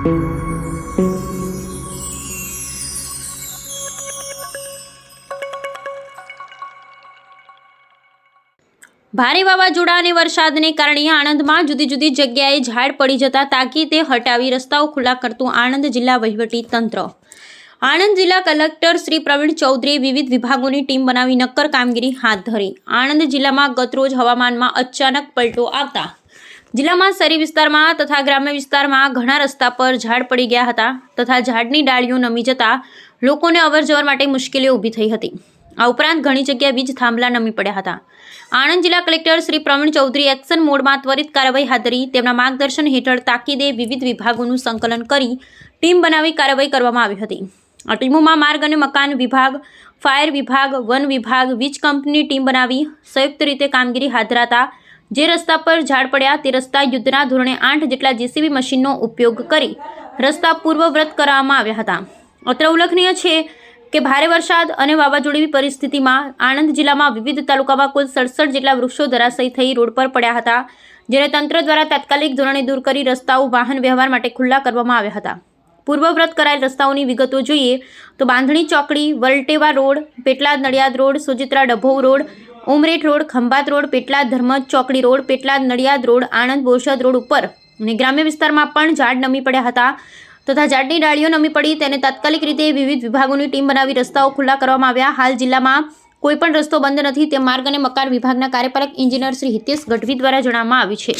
ભારે વાવાઝોડા અને વરસાદને કારણે આણંદમાં જુદી જુદી જગ્યાએ ઝાડ પડી જતા તાકીદે હટાવી રસ્તાઓ ખુલ્લા કરતું આણંદ જિલ્લા વહીવટી તંત્ર. આણંદ જિલ્લા કલેક્ટર શ્રી પ્રવીણ ચૌધરીએ વિવિધ વિભાગોની ટીમ બનાવી નક્કર કામગીરી હાથ ધરી. આણંદ જિલ્લામાં ગતરોજ હવામાનમાં અચાનક પલટો આવતા જિલ્લામાં શહેરી વિસ્તારમાં તથા ગ્રામ્ય વિસ્તારમાં ઘણા રસ્તા પર ઝાડ પડી ગયા હતા તથા ઝાડની ડાળીઓ નમી જતા લોકોને અવરજવર માટે મુશ્કેલીઓ ઊભી થઈ હતી. આ ઉપરાંત ઘણી જગ્યાએ વીજ થાંભલા નમી પડ્યા હતા. આણંદ જિલ્લા કલેક્ટર શ્રી પ્રવીણ ચૌધરી એક્શન મોડમાં ત્વરિત કાર્યવાહી હાથ ધરી તેમના માર્ગદર્શન હેઠળ તાકીદે વિવિધ વિભાગોનું સંકલન કરી ટીમ બનાવી કાર્યવાહી કરવામાં આવી હતી. આ ટીમોમાં માર્ગ અને મકાન વિભાગ, ફાયર વિભાગ, વન વિભાગ, વીજ કંપની ટીમ બનાવી સંયુક્ત રીતે કામગીરી હાથ ધરાતા જે રસ્તા પર ઝાડ પડ્યા તે રસ્તા યુદ્ધના ધોરણે આઠ જેટલા જેસીબી મશીનનો ઉપયોગ કરી રસ્તા પૂર્વવ્રત કરવામાં આવ્યા હતા. અત્રે ઉલ્લેખનીય છે કે ભારે વરસાદ અને વાવાઝોડીની પરિસ્થિતિમાં આણંદ જિલ્લામાં વિવિધ તાલુકામાં કુલ સડસઠ જેટલા વૃક્ષો ધરાશયી થઈ રોડ પર પડ્યા હતા, જેને તંત્ર દ્વારા તાત્કાલિક ધોરણે દૂર કરી રસ્તાઓ વાહન વ્યવહાર માટે ખુલ્લા કરવામાં આવ્યા હતા. પૂર્વવ્રત કરાયેલ રસ્તાઓની વિગતો જોઈએ તો બાંધણી ચોકડી, Valteva road, Petlad Nadiad road, Sojitra Dabhou road Umreth road, Khambhat road, Petlad Dharmaj ચોકડી road, Petlad Nadiad road, Anand Borsad road ઉપર અને ગ્રામ્ય વિસ્તારમાં પણ ઝાડ નમી પડ્યા હતા તથા ઝાડની ડાળીઓ નમી પડી. તેને તાત્કાલિક રીતે વિવિધ વિભાગોની ટીમ બનાવી રસ્તાઓ ખુલ્લા કરવામાં આવ્યા. હાલ જિલ્લામાં કોઈ પણ રસ્તો બંધ નથી. તે માર્ગ અને મકાન વિભાગના કાર્યપાલક ઇન્જિનિયર શ્રી હિતેશ ગઢવી દ્વારા જણાવવામાં આવ્યું છે.